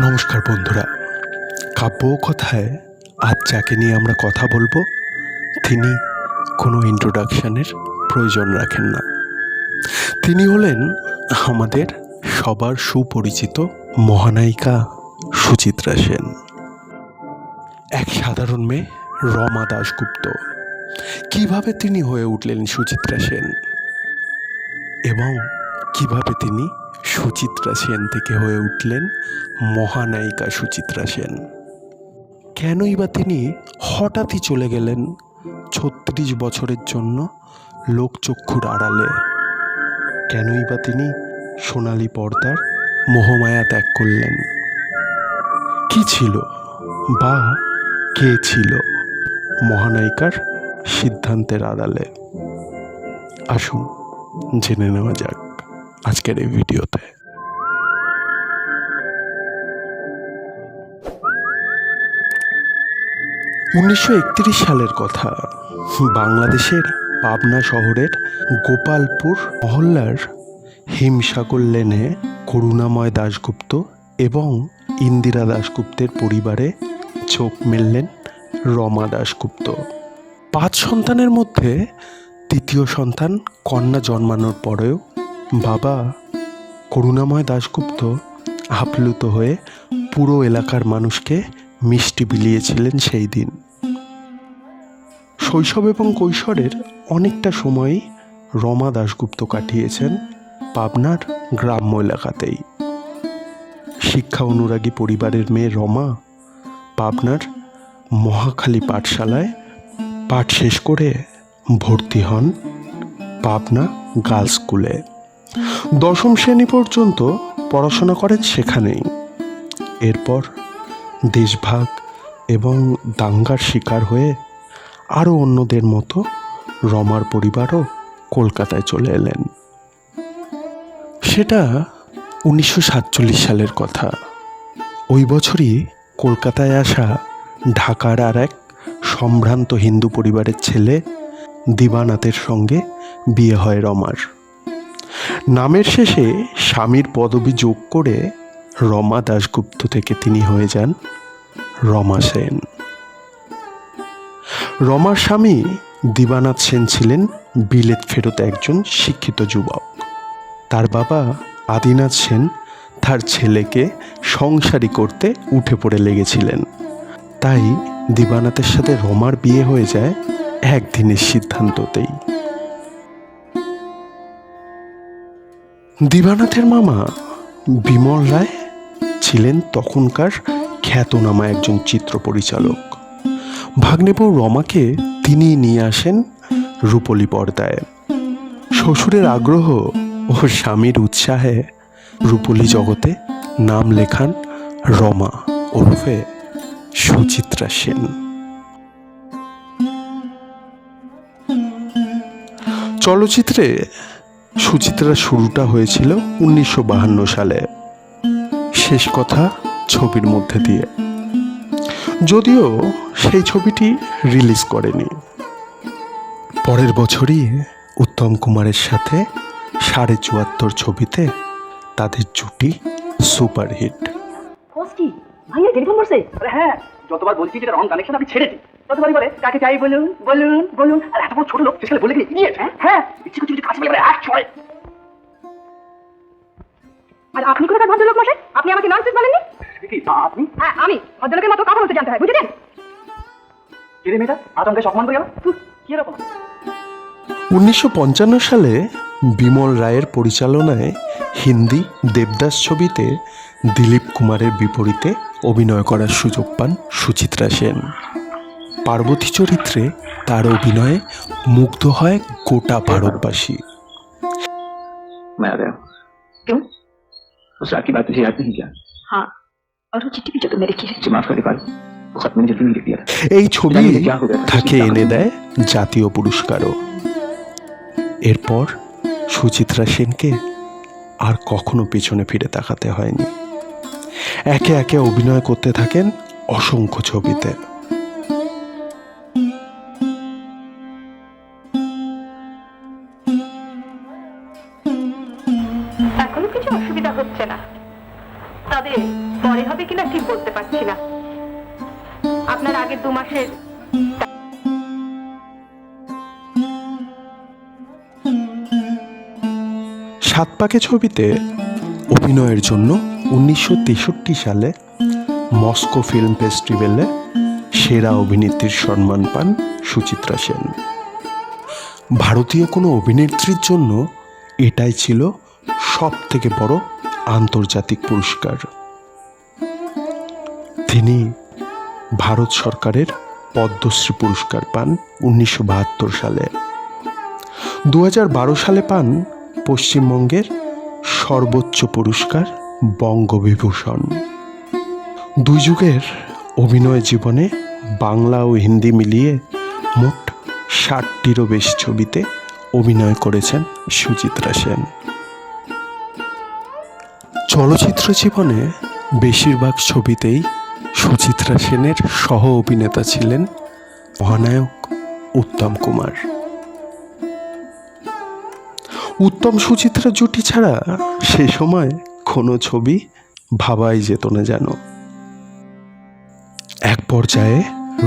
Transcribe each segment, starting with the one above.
নমস্কার বন্ধুরা। কাব্য কথায় আজ যাকে নিয়ে আমরা কথা বলব, তিনি কোনো ইন্ট্রোডাকশানের প্রয়োজন রাখেন না। তিনি হলেন আমাদের সবার সুপরিচিত মহানায়িকা সুচিত্রা সেন। এক সাধারণ মেয়ে, রমা দাশগুপ্ত। কীভাবে তিনি হয়ে উঠলেন সুচিত্রা সেন? এবং কীভাবে তিনি সুচিত্রা সেন থেকে হয়ে উঠলেন মহানায়িকা সুচিত্রা সেন। কেনই বা তিনি হঠাৎই চলে গেলেন ছত্রিশ বছরের জন্য লোকচক্ষুর আড়ালে। কেনই বা তিনি সোনালি পর্দার মোহমায়া ত্যাগ করলেন। কি ছিল বা কে ছিল মহানায়িকার সিদ্ধান্তের আড়ালে? আসুন জেনে নেওয়া যাক। আজকের এই ভিডিওতে। উনিশশো একত্রিশ সালের কথা, বাংলাদেশের পাবনা শহরের গোপালপুর মহল্লার হিমসাগর লেনে করুণাময় দাশগুপ্ত এবং ইন্দিরা দাশগুপ্তের পরিবারে চোখ মেললেন রমা দাশগুপ্ত। পাঁচ সন্তানের মধ্যে তৃতীয় সন্তান কন্যা জন্মানোর পরেও বাবা, করুণাময় দাশগুপ্ত আপ্লুত হয়ে পুরো এলাকার মানুষকে মিষ্টি বিলিয়েছিলেন সেই দিন। শৈশব এবং কৈশোরের অনেকটা সময়ই রমা দাশগুপ্ত কাটিয়েছেন পাবনার গ্রাম্য এলাকাতেই। শিক্ষা অনুরাগী পরিবারের মেয়ে রমা পাবনার মহাখালী পাঠশালায় পাঠ শেষ করে ভর্তি হন পাবনা গার্লস স্কুলে। দশম শ্রেণি পর্যন্ত পড়াশোনা করেন সেখানেই। এরপর দেশভাগ এবং দাঙ্গার শিকার হয়ে আরও অন্যদের মতো রমার পরিবারও কলকাতায় চলে এলেন। সেটা উনিশশো সাতচল্লিশ সালের কথা। ওই বছরই কলকাতায় আসা ঢাকার আর এক সম্ভ্রান্ত হিন্দু পরিবারের ছেলে দিবানাথের সঙ্গে বিয়ে হয় রমার। নামের শেষে স্বামীর পদবি যোগ করে রমা দাশগুপ্ত থেকে তিনি হয়ে যান রমা সেন। রমার স্বামী দিবানাথ সেন ছিলেন বিলেত ফেরত একজন শিক্ষিত যুবক। তার বাবা আদিনাথ সেন তার ছেলেকে সংসারী করতে উঠে পড়ে লেগেছিলেন। তাই দিবানাথের সাথে রমার বিয়ে হয়ে যায় একদিনের সিদ্ধান্ততেই। দিবানাথের মামা বিমল রায় ছিলেন তখনকার খ্যাতনামা একজন চিত্র পরিচালক। ভাগ্নেবউ রমাকে তিনি নিয়ে আসেন রূপলি পর্দায়। শ্বশুরের আগ্রহ ও স্বামীর উৎসাহে রূপলি জগতে নাম লেখান রমা ওরফে সুচিত্রা সেন। চলচ্চিত্রে সুচিত্রার শুরুটা হয়েছিল উনিশশো সালে। শেষ কথা ছবির মধ্যে দিয়ে। যদিও সেই ছবিটি রিলিজ করেনি। পরের বছরই উত্তম কুমারের সাথে সাড়ে চুয়াত্তর ছবিতে তাদের জুটি সুপারহিট। হ্যাঁ যতবার বলছি রং কানেকশন আপনি ছেড়ে দিন। ততবারই বলে কাকে চাই বলুন বলুন বলুন? আর এত বড় ছোট লোক শেষকালে বলে ইডিয়েট হ্যাঁ? হ্যাঁ ইচ্ছে করছে যদি কাছে বলে এক ছয় আর আপনি ভদ্রলোক মশাই? আপনি আমাকে ননসেন্স বলেননি? আপনি? হ্যাঁ আমি ভদ্রলোকের মতো কথা বলতে জানতে হয় বুঝেছেন কে রে মেয়েটা? আতঙ্কে সম্মান করে গেল। কি এরকম? উনিশশো পঞ্চান্ন সালে বিমল রায়ের পরিচালনায় হিন্দি দেবদাস ছবিতে দিলীপ কুমারের বিপরীতে অভিনয় করার সুযোগ পান সুচিত্রা সেন। পার্বতী চরিত্রে তার অভিনয়ে মুগ্ধ হয় গোটা ভারতবাসী मैं आ गया क्यों उस रात की बात तुझे याद नहीं क्या हाँ और वो चिट्ठी भी जो तुमने लिखी है मुझे माफ कर दे पाल वो खत मैंने जल्दी नहीं लिख दिया था এই ছবি তাকে এনে দেয় জাতীয় পুরস্কারও এরপর সুচিত্রা সেনকে আর কখনো পেছনে ফিরে তাকাতে হয়নি একে একে অভিনয় করতে থাকেন অসংখ্য ছবিতে কিছু অসুবিধা হচ্ছে না। তবে পরে হবে কিনা ঠিক বলতে পারছি না। আপনার আগের দু মাসের সাত পাকে ছবিতে অভিনয়ের জন্য উনিশশো তেষট্টি সালে মস্কো ফিল্ম ফেস্টিভ্যালে সেরা অভিনেত্রীর সম্মান পান সুচিত্রা সেন। ভারতীয় কোনো অভিনেত্রীর জন্য এটাই ছিল সব থেকে বড় আন্তর্জাতিক পুরস্কার। তিনি ভারত সরকারের পদ্মশ্রী পুরস্কার পান উনিশশো বাহাত্তর সালে। দু হাজার বারো সালে পান পশ্চিমবঙ্গের সর্বোচ্চ পুরস্কার বঙ্গবিভূষণ। দুই যুগের অভিনয় জীবনে বাংলা ও হিন্দি মিলিয়ে মোট ষাটটিরও বেশি ছবিতে অভিনয় করেছেন সুচিত্রা সেন। চলচ্চিত্র জীবনে বেশিরভাগ ছবিতেই সুচিত্রা সেনের সহ অভিনেতা ছিলেন মহানায়ক উত্তম কুমার। উত্তম সুচিত্রা জুটি ছাড়া সে সময় কোনো ছবি ভাবাই যেত না যেন। এক পর্যায়ে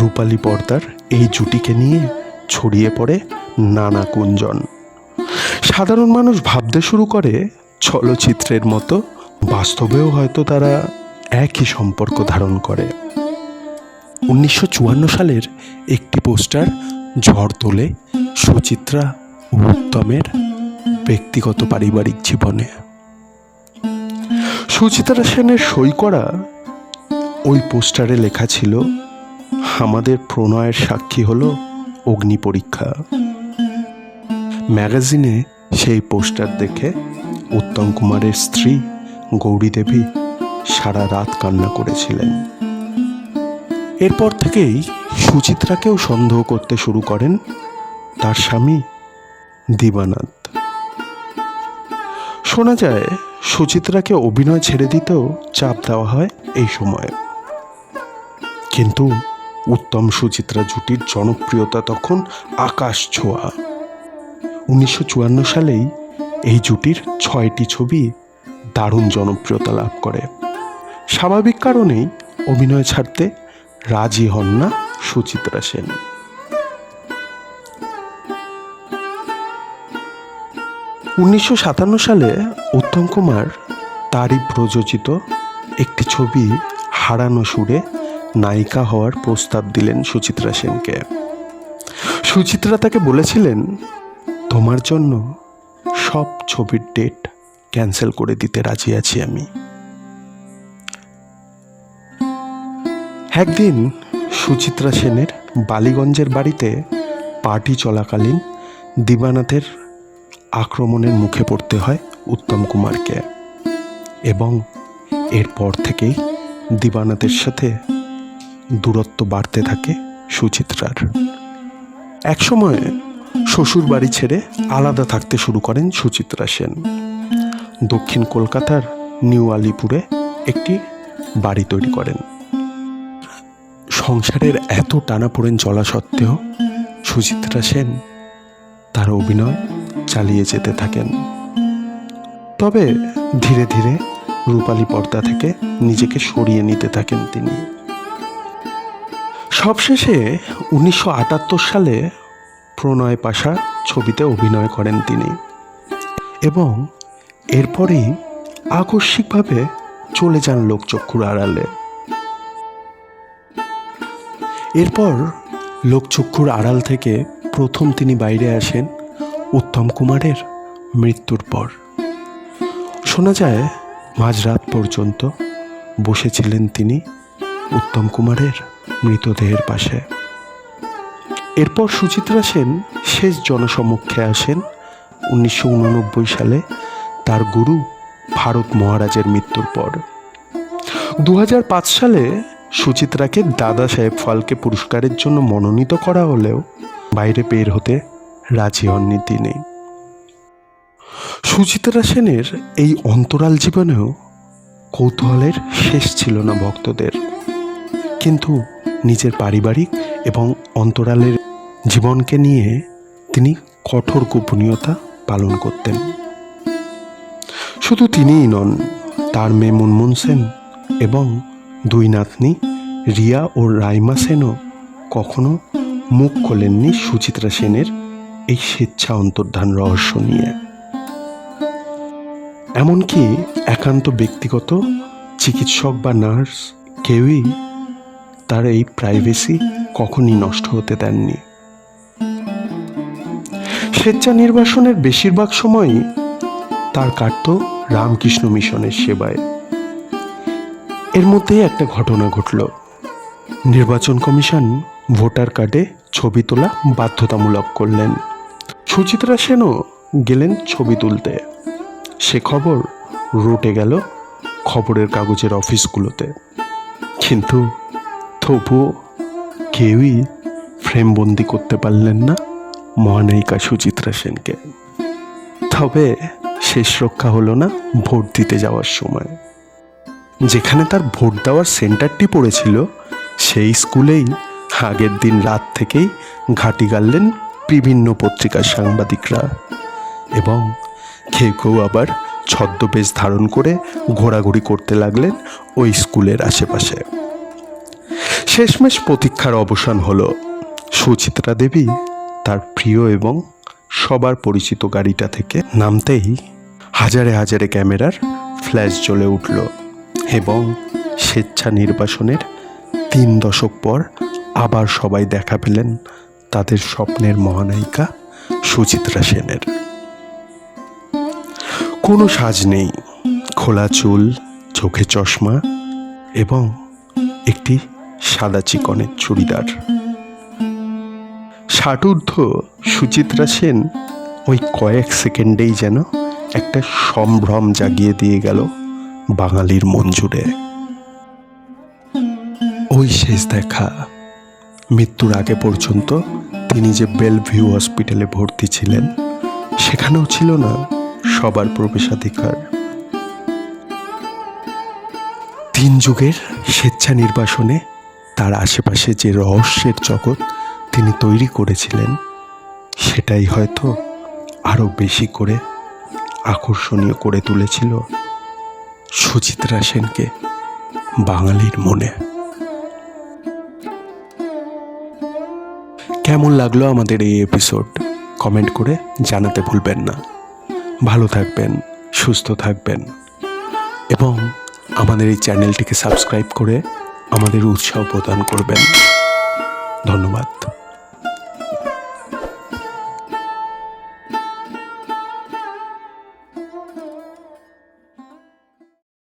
রূপালী পর্দার এই জুটিকে নিয়ে ছড়িয়ে পড়ে নানা কুঞ্জন সাধারণ মানুষ ভাবতে শুরু করে চলচ্চিত্রের মতো বাস্তবেও হয়তো তারা একই সম্পর্ক ধারণ করে। উনিশশো চুয়ান্ন সালের একটি পোস্টার, ঝড় তোলে সুচিত্রা উত্তমের ব্যক্তিগত পারিবারিক জীবনে। সুচিত্রা সেনের সই করা ওই পোস্টারে লেখা ছিল, আমাদের প্রণয়ের সাক্ষী হলো অগ্নি পরীক্ষা। ম্যাগাজিনে সেই পোস্টার দেখে উত্তম কুমারের স্ত্রী গৌরী দেবী সারা রাত কান্না করেছিলেন। এরপর থেকেই সুচিত্রাকেও সন্দেহ করতে শুরু করেন তার স্বামী দিবানাথ শোনা যায়, সুচিত্রাকে অভিনয় ছেড়ে দিতেও চাপ দেওয়া হয় এই সময়ে। কিন্তু উত্তম সুচিত্রা জুটির জনপ্রিয়তা তখন আকাশ ছোঁয়া। উনিশশো চুয়ান্ন সালেই এই জুটির ছয়টি ছবি দারুণ জনপ্রিয়তা লাভ করে। স্বাভাবিক কারণেই অভিনয় ছাড়তে রাজি হন না সুচিত্রা সেন। উনিশশো সাতান্ন সালে উত্তম কুমার তারই প্রযোজিত একটি ছবি হারানো সুরে নায়িকা হওয়ার প্রস্তাব দিলেন সুচিত্রা সেনকে। সুচিত্রা তাকে বলেছিলেন, তোমার জন্য সব ছবির ডেট ক্যান্সেল করে দিতে রাজি আছি আমি। একদিন সুচিত্রা সেনের বালিগঞ্জের বাড়িতে পার্টি চলাকালীন দিবানাথের আক্রমণের মুখে পড়তে হয় উত্তম কুমারকে এবং এরপর থেকেই দিবানাথের সাথে দূরত্ব বাড়তে থাকে সুচিত্রার। একসময় শ্বশুর বাড়ি ছেড়ে আলাদা থাকতে শুরু করেন সুচিত্রা সেন। দক্ষিণ কলকাতার নিউ আলিপুরে একটি বাড়ি তৈরি করেন। সংসারের এত টানাপোড়েন চলা সত্ত্বেও সুচিত্রা সেন তার অভিনয় চালিয়ে যেতে থাকেন। তবে ধীরে ধীরে রূপালী পর্দা থেকে নিজেকে সরিয়ে নিতে থাকেন তিনি। সবশেষে উনিশশো আটাত্তর সালে প্রণয় পাশা ছবিতে অভিনয় করেন তিনি এবং এরপরেই আকস্মিকভাবে চলে যান লোকচক্ষুর আড়ালে। এরপর লোকচক্ষুর আড়াল থেকে প্রথম তিনি বাইরে আসেন উত্তম কুমারের মৃত্যুর পর। শোনা যায়, মাঝরাত পর্যন্ত বসেছিলেন তিনি উত্তম কুমারের মৃতদেহের পাশে। এরপর সুচিত্রা সেন শেষ জনসমক্ষে আসেন উনিশশো উননব্বই সালে তার গুরু ভারত মহারাজের মৃত্যুর পর। দু হাজার পাঁচ সালে সুচিত্রাকে দাদা সাহেব ফালকে পুরস্কারের জন্য মনোনীত করা হলেও বাইরে বের হতে রাজি হননি তিনি। সুচিত্রা সেনের এই অন্তরাল জীবনেও কৌতূহলের শেষ ছিল না ভক্তদের। কিন্তু নিজের পারিবারিক এবং অন্তরালের জীবনকে নিয়ে তিনি কঠোর গোপনীয়তা পালন করতেন। শুধু তিনিই নন, তার মেয়ে মুনমুন সেন এবং দুই নাতনি রিয়া ও রাইমা সেনও কখনো মুখ খোলেননি সুচিত্রা সেনের এই স্বেচ্ছা অন্তর্ধান রহস্য নিয়ে। এমনকি একান্ত ব্যক্তিগত চিকিৎসক বা নার্স কেউই তার এই প্রাইভেসি কখনই নষ্ট হতে দেননি। স্বেচ্ছা নির্বাসনের বেশিরভাগ সময়ই তার কাটত রামকৃষ্ণ মিশনের সেবায়। এর মধ্যেই একটা ঘটনা ঘটল। নির্বাচন কমিশন ভোটার কার্ডে ছবি তোলা বাধ্যতামূলক করলেন। সুচিত্রা সেনও গেলেন ছবি তুলতে। সে খবর রটে গেল খবরের কাগজের অফিসগুলোতে। কিন্তু তবুও কেউই ফ্রেমবন্দি করতে পারলেন না মহানায়িকা সুচিত্রা সেনকে। তবে শেষ রক্ষা হলো না ভোট দিতে যাওয়ার সময়। যেখানে তার ভোট দেওয়ার সেন্টারটি পড়েছিল, সেই স্কুলেই আগের দিন রাত থেকেই ঘাঁটি গাড়লেন বিভিন্ন পত্রিকার সাংবাদিকরা এবং কেউ কেউ আবার ছদ্মবেশ ধারণ করে ঘোরাঘুরি করতে লাগলেন ওই স্কুলের আশেপাশে। শেষমেশ প্রতীক্ষার অবসান হলো। সুচিত্রা দেবী তার প্রিয় এবং সবার পরিচিত গাড়িটা থেকে নামতেই হাজারে হাজারে ক্যামেরার ফ্ল্যাশ জ্বলে উঠল এবং স্বেচ্ছা নির্বাসনের তিন দশক পর আবার সবাই দেখা পেলেন তাদের স্বপ্নের মহানায়িকা সুচিত্রা সেনের। কোনো সাজ নেই, খোলা চুল, চোখে চশমা এবং একটি সাদা চিকনের চুড়িদার। ষাটূর্ধ্ব সুচিত্রা সেন ওই কয়েক সেকেন্ডেই যেন একটা সম্ভ্রম জাগিয়ে দিয়ে গেল বাঙালির মন জুড়ে। ওই শেষ দেখা, মৃত্যুর আগে পর্যন্ত তিনি যে বেলভিউ হসপিটালে ভর্তি ছিলেন, সেখানেও ছিল না সবার প্রবেশাধিকার। তিন যুগের স্বেচ্ছা নির্বাসনে তার আশেপাশে যে রহস্যের জগৎ তিনি তৈরি করেছিলেন, সেটাই হয়তো আরও বেশি করে আকর্ষণীয় করে তুলেছিল সুচিত্রা সেনকে বাঙালির মনে। কেমন লাগল আমাদের এই এপিসোড কমেন্ট করে জানাতে ভুলবেন না। ভালো থাকবেন, সুস্থ থাকবেন। এবং আমাদের এই চ্যানেলটিকে সাবস্ক্রাইব করে আমাদের উৎসাহ প্রদান করবেন। ধন্যবাদ।